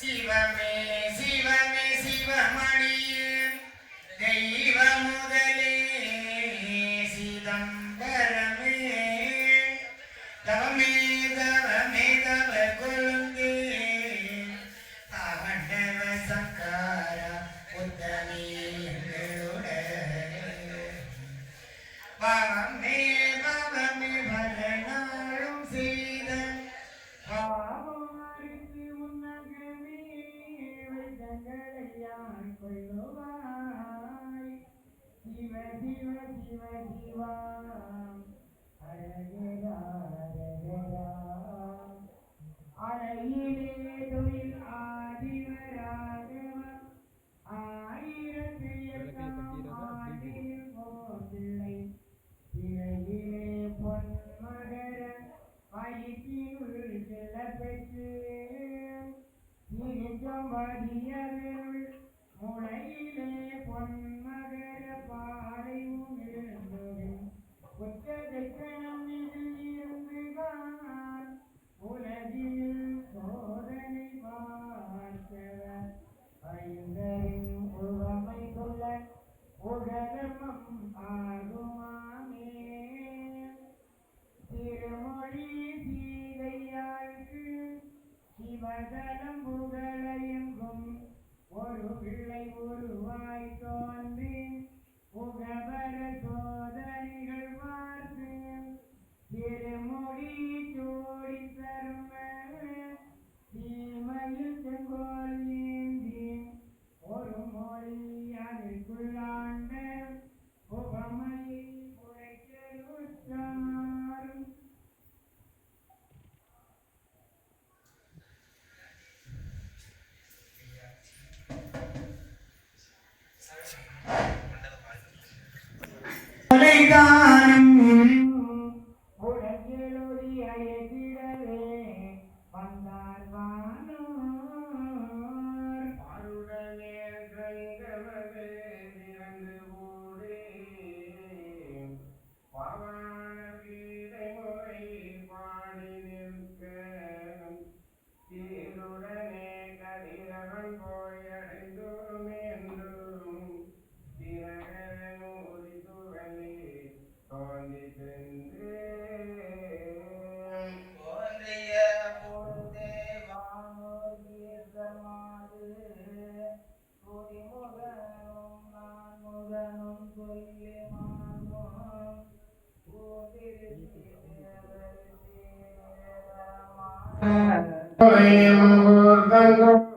See. வைத்தங்களையான் கொள்ளுவாய் Shiva Shiva Shiva Siva அழகரா அழகரா அழகிலே தொழில் ஆதிவராகவ ஆயிரத்து எட்டாம் ஆண்டில் போதில்லை பொன்மகர வயிற்றினுள் செல்ல பெற்று இருக்கும் வடியருள் முளையிலே பொன்மகர பாறையும் பிள்ளை உருவாய் தோன்றி புகவர சோதனைகள் பார்த்து திருமொழி சூடி தரும தீமையில் செங்கோல் ஏந்தி ஒரு மொழி அதற்குள்ளாண்ட முகூர்த்தம்